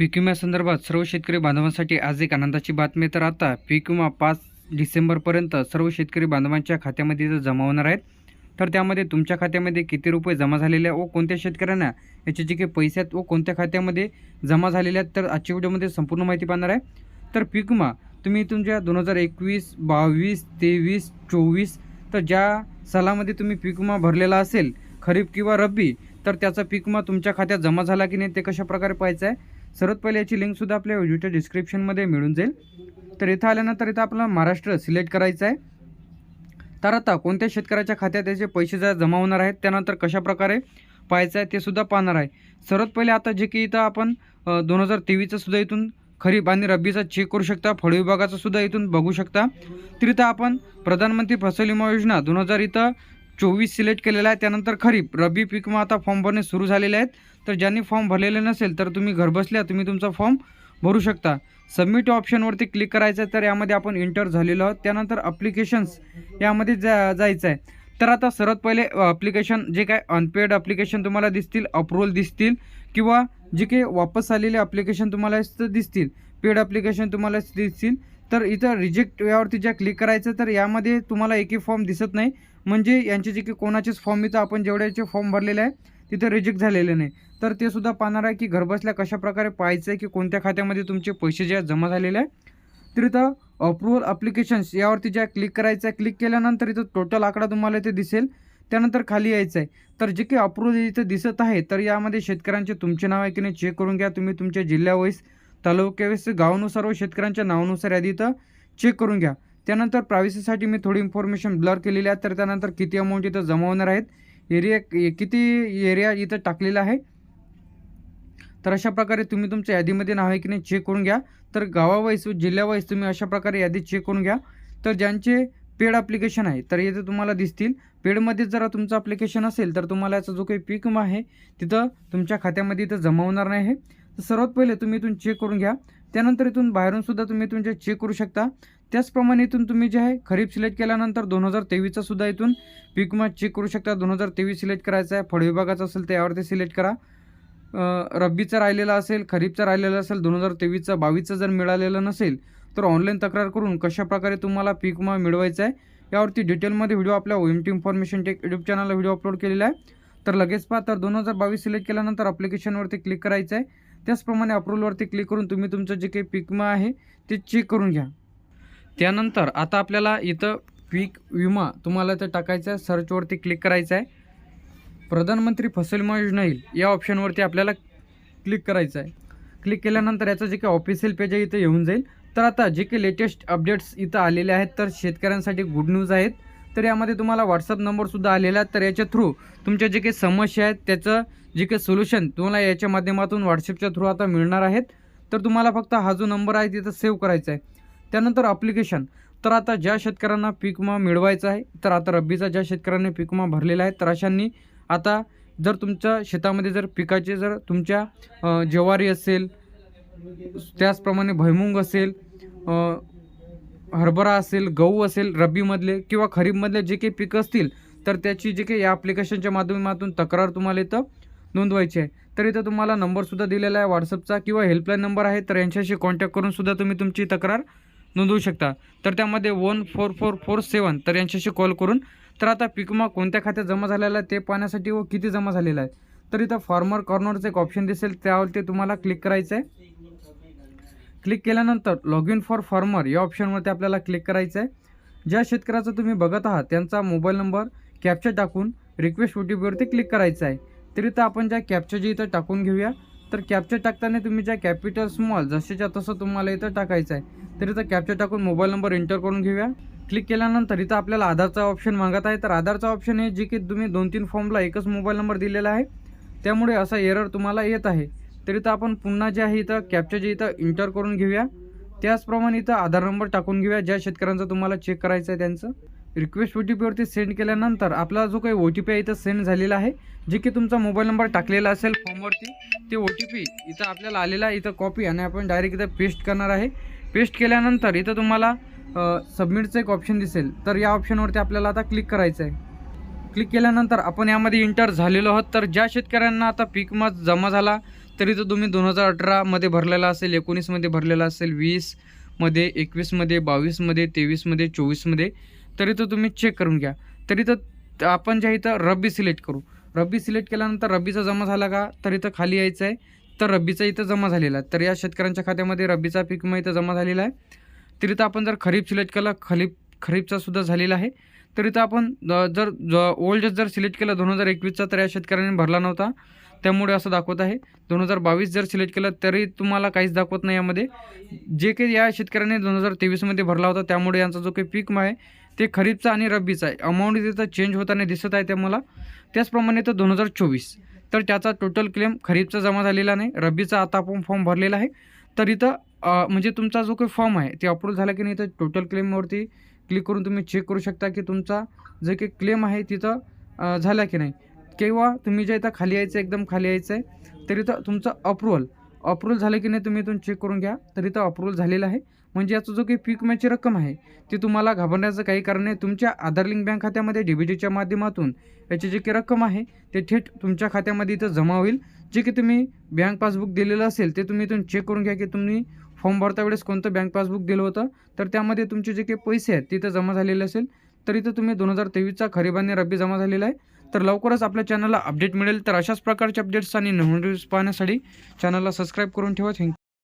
पीक विम्यासंदर्भात सर्व शेतकरी बांधवांसाठी आज एक आनंदाची बातमी तर आता पीक विमा पाच डिसेंबरपर्यंत सर्व शेतकरी बांधवांच्या खात्यामध्ये जर जमा होणार आहेत. तर त्यामध्ये तुमच्या खात्यामध्ये किती रुपये जमा झालेले आहेत व कोणत्या शेतकऱ्यांना याचे जे काही पैसे आहेत व कोणत्या खात्यामध्ये जमा झालेले आहेत तर आजच्या व्हिडिओमध्ये संपूर्ण माहिती पाहणार आहे. तर पीक विमा तुम्ही तुमच्या दोन हजार एकवीस बावीस तेवीस चोवीस तर ज्या सालामध्ये तुम्ही पीक विमा भरलेला असेल खरीप किंवा रब्बी तर त्याचा पीक विमा तुमच्या खात्यात जमा झाला की नाही ते कशाप्रकारे पाहायचं आहे? सर्वात पहिले याची लिंकसुद्धा आपल्या व्हिडिओच्या डिस्क्रिप्शनमध्ये मिळून जाईल. तर इथं आल्यानंतर इथं आपला महाराष्ट्र सिलेक्ट करायचं आहे. तर आता कोणत्या शेतकऱ्याच्या खात्यात याचे पैसे जर जमा होणार आहेत त्यानंतर कशाप्रकारे पाहायचं आहे ते सुद्धा पाहणार आहे. सर्वात पहिले आता जे की इथं आपण दोन हजार तेवीसचं सुद्धा इथून खरीप आणि रब्बीचा चेक करू शकता. फळ विभागाचा सुद्धा इथून बघू शकता. तर इथं आपण प्रधानमंत्री फसल विमा योजना दोन हजार इथं चोवीस सिलेक्ट केलेला आहे. त्यानंतर खरीप रब्बी पीक मग आता फॉर्म भरणे सुरू झालेले आहेत. तर ज्यांनी फॉर्म भरलेले नसेल तर तुम्ही घरबसल्या तुम्ही तुमचा फॉर्म भरू शकता. सबमिट ऑप्शनवरती क्लिक करायचं आहे तर यामध्ये आपण इंटर झालेलो आहोत. त्यानंतर अप्लिकेशन्स यामध्ये जा जायचं आहे. तर आता सर्वात पहिले अप्लिकेशन जे काय अनपेड अप्लिकेशन तुम्हाला दिसतील अप्रुव्हल दिसतील किंवा जे काही वापस आलेले अप्लिकेशन तुम्हाला दिसतील पेड अप्लिकेशन तुम्हाला दिसतील तर इथं रिजेक्ट यावरती ज्या क्लिक करायचं तर यामध्ये तुम्हाला एकही फॉर्म दिसत नाही. म्हणजे यांचे जे की कोणाचेच फॉर्म इथं आपण जेवढ्याचे फॉर्म भरलेले आहे तिथं रिजेक्ट झालेले नाही. तर ते सुद्धा पाहणार आहे की घरबसल्या कशाप्रकारे पाहायचं आहे की कोणत्या खात्यामध्ये तुमचे पैसे जे आहेत जमा झालेले आहे. तर इथं अप्रुव्हल अप्लिकेशन्स यावरती ज्या क्लिक करायचं आहे क्लिक केल्यानंतर इथं टोटल आकडा तुम्हाला इथे दिसेल. त्यानंतर खाली यायचं आहे तर जे काही अप्रुव्हल इथं दिसत आहे तर यामध्ये शेतकऱ्यांचे तुमचे नाव आहे की नाही चेक करून घ्या. तुम्ही तुमच्या जिल्ह्यावाईस तालुक्यावेळेस गावानुसार व शेतकऱ्यांच्या नावानुसार यादी इथं चेक करून घ्या. त्यानंतर प्रायव्हसीसाठी मी थोडी इन्फॉर्मेशन ब्लर केलेली आहे. तर त्यानंतर किती अमाऊंट इथं जमा होणार आहेत एरिया किती एरिया इथं टाकलेला आहे? तर अशा प्रकारे तुम्ही तुमच्या यादीमध्ये नाव आहे की नाही चेक करून घ्या. तर गावावाईज जिल्ह्यावाईज तुम्ही अशा प्रकारे यादी चेक करून घ्या. तर ज्यांचे पेड ॲप्लिकेशन आहे तर येथे तुम्हाला दिसतील. पेडमध्ये जरा तुमचं ॲप्लिकेशन असेल तर तुम्हाला याचा जो काही पीक विमा आहे तिथं तुमच्या खात्यामध्ये इथं जमा होणार नाही. आहे तर सर्वात पहिले तुम्ही इथून चेक करून घ्या. त्यानंतर इथून बाहेरून सुद्धा तुम्ही तुमचे चेक करू शकता. त्याचप्रमाणे इथून तुम्ही जे आहे खरीप सिलेक्ट केल्यानंतर दोन हजार तेवीसचा सुद्धा इथून पीक विमा चेक करू शकता. दोन हजार तेवीस सिलेक्ट करायचा आहे फळ विभागाचा असेल तर यावरती सिलेक्ट करा. रब्बीचा राहिलेला असेल खरीपचा राहिलेला असेल दोन हजार तेवीसचा बावीसचा जर मिळालेलं नसेल तर ऑनलाईन तक्रार करून कशाप्रकारे तुम्हाला पीक विमा मिळवायचा आहे यावरती डिटेलमध्ये व्हिडिओ आपल्या O M T information tech YouTube चॅनलला व्हिडिओ अपलोड केलेला आहे. तर लगेच पहा तर दोन हजार बावीस सिलेक्ट केल्यानंतर अप्लिकेशनवरती क्लिक करायचं आहे. त्याचप्रमाणे अप्रूव्हलवरती क्लिक करून तुम्ही तुमचं जे काही पीक विमा आहे ते चेक करून घ्या. त्यानंतर आता आपल्याला इथं पीक विमा तुम्हाला इथं टाकायचं आहे. सर्चवरती क्लिक करायचं आहे. प्रधानमंत्री फसल विमा योजना येईल. या ऑप्शनवरती आपल्याला क्लिक करायचं आहे. क्लिक केल्यानंतर याचं जे काही ऑफिशियल पेज आहे इथं येऊन जाईल. तर आता जे काही लेटेस्ट अपडेट्स इथं आलेले आहेत तर शेतकऱ्यांसाठी गुड न्यूज आहेत. तर यामध्ये तुम्हाला व्हॉट्सअप नंबरसुद्धा आलेला आहे. तर याच्या थ्रू तुमच्या जे काही समस्या आहेत त्याचं जे काही सोल्युशन तुम्हाला याच्या माध्यमातून व्हॉट्सअपच्या थ्रू आता मिळणार आहेत. तर तुम्हाला फक्त हा जो नंबर आहे तिथं सेव्ह करायचा आहे. त्यानंतर अप्लिकेशन तर आता ज्या शेतकऱ्यांना पीक विमा मिळवायचा आहे तर आता रब्बीचा ज्या शेतकऱ्यांनी पीक विमा भरलेला आहे तर अशांनी आता जर तुमच्या शेतामध्ये जर पिकाचे जर तुमच्या ज्वारी असेल त्याचप्रमाणे भैमुंग असेल हरभरा असेल गहू असेल रब्बीमधले किंवा खरीपमधले जे काही पिकं असतील तर त्याची जे काही या ॲप्लिकेशनच्या माध्यमातून तक्रार तुम्हाला इथं नोंदवायची आहे. तर इथं तुम्हाला नंबरसुद्धा दिलेला आहे व्हॉट्सअपचा किंवा हेल्पलाईन नंबर आहे तर यांच्याशी कॉन्टॅक्ट करून सुद्धा तुम्ही तुमची तक्रार नोंदवू शकता. तर त्यामध्ये one four four four seven तर यांच्याशी कॉल करून तर आता पिकमा कोणत्या खात्यात जमा झालेला आहे ते पाहण्यासाठी व किती जमा झालेला आहे. तर इथं फार्मर कॉर्नरचं एक ऑप्शन दिसेल त्यावरती तुम्हाला क्लिक करायचं आहे. क्लिक केल्यानंतर लॉग इन फॉर फार्मर या ऑप्शनवरती आपल्याला क्लिक करायचं आहे. ज्या शेतकऱ्याचं तुम्ही बघत आहात त्यांचा मोबाईल नंबर कॅप्चर टाकून रिक्वेस्ट ओ टी पीवरती क्लिक करायचं आहे. तर इथं आपण ज्या कॅप्चर जे इथं टाकून घेऊया तर कॅप्चर टाकताना तुम्ही ज्या कॅपिटल स्मॉल जसेच्या तसं तुम्हाला इथं टाकायचं आहे तर इथं कॅप्चर टाकून मोबाईल नंबर एंटर करून घेऊया. क्लिक केल्यानंतर इथं आपल्याला आधारचा ऑप्शन मागत आहे. तर आधारचा ऑप्शन आहे जे की तुम्ही दोन तीन फॉर्मला एकच मोबाईल नंबर दिलेला आहे. त्यामुळे असा एरर तुम्हाला येत आहे. तर इथं आपण पुन्हा जे आहे इथं कॅप्चर जे इथं इंटर करून घेऊया. त्याचप्रमाणे इथं आधार नंबर टाकून घेऊया. ज्या शेतकऱ्यांचा तुम्हाला चेक करायचं आहे त्यांचं. रिक्वेस्ट ओ टी पीवरती सेंड केल्यानंतर आपला जो काही ओ टी पी आहे इथं सेंड झालेला आहे जे की तुमचा मोबाईल नंबर टाकलेला असेल फॉर्मवरती ते ओ टी पी इथं आपल्याला आलेला आहे इथं कॉपी आणि आपण डायरेक्ट इथं पेस्ट करणार आहे. पेस्ट केल्यानंतर इथं तुम्हाला सबमिटचं एक ऑप्शन दिसेल. तर या ऑप्शनवरती आपल्याला आता क्लिक करायचं आहे. क्लिक केल्यानंतर आपण यामध्ये इंटर झालेलो आहोत. तर ज्या शेतकऱ्यांना आता पीक मत जमा झाला तरी तो तुम्ही दोन हजार अठरामध्ये भरलेला असेल एकोणीसमध्ये भरलेला असेल वीसमध्ये एकवीसमध्ये बावीसमध्ये तेवीसमध्ये चोवीसमध्ये तरी तो तुम्ही चेक करून घ्या. तरी तर आपण ज्या इथं रब्बी सिलेक्ट करू. रब्बी सिलेक्ट केल्यानंतर रब्बीचा जमा झाला का? तर इथं खाली यायचं आहे. तर रब्बीचा इथं जमा झालेला आहे. तर या शेतकऱ्यांच्या खात्यामध्ये रब्बीचा पीक विमा इथं जमा झालेला आहे. तरी तर आपण जर खरीप सिलेक्ट केला खरीप खरीपचा सुद्धा झालेला आहे. तर इथं आपण जर ज ओल्ड जर सिलेक्ट केला दोन हजार एकवीसचा तर या शेतकऱ्यांनी भरला नव्हता. त्यामुळे असं दाखवत आहे. दोन हजार बावीस जर सिलेक्ट केलं तरी तुम्हाला काहीच दाखवत नाही यामध्ये. जे काही या शेतकऱ्यांनी दोन हजार तेवीसमध्ये भरला होता त्यामुळे यांचा जो काही पीक आहे ते खरीपचा आणि रब्बीचा आहे. अमाऊंट तिथं चेंज होताना दिसत आहे ते मला. त्याचप्रमाणे तर दोन हजार चोवीस. तर त्याचा टोटल क्लेम खरीपचा जमा झालेला नाही. रब्बीचा आता आपण फॉर्म भरलेला आहे. तर इथं म्हणजे तुमचा जो काही फॉर्म आहे ते अप्रूव्ह झाला की नाही तर टोटल क्लेमवरती क्लिक करून तुम्ही चेक करू शकता की तुमचा जे काही क्लेम आहे तिथं झाला की नाही. किंवा तुम्ही जे इथं खाली यायचं आहे, एकदम खाली यायचं आहे तर इथं तुमचं अप्रुव्हल अप्रूव्हल झालं की नाही तुम्ही इथून चेक करून घ्या. तर इथं अप्रूव्हल झालेलं आहे. म्हणजे याचा जो काही पीक विम्याची रक्कम आहे ती तुम्हाला घाबरण्याचं काही कारण नाही. तुमच्या आधार लिंक बँक खात्यामध्ये डी बी टीच्या माध्यमातून याची जी काही रक्कम आहे ते थेट तुमच्या खात्यामध्ये इथं जमा होईल. जे की तुम्ही बँक पासबुक दिलेलं असेल ते तुम्ही इथून चेक करून घ्या की तुम्ही फॉर्म भरता वेळेस कोणतं बँक पासबुक दिलं होतं. तर त्यामध्ये तुमचे जे काही पैसे आहेत तिथं जमा झालेले असेल. तर इथं तुम्ही दोन हजार तेवीसचा खरीप आणि रब्बी जमा झालेला आहे. तर लवकरच आपल्या चॅनलला अपडेट मिळेल. तर अशाच प्रकारचे अपडेट्स आणि नवीन पाहण्यासाठी चॅनलला सबस्क्राईब करून ठेवा. थँक्यू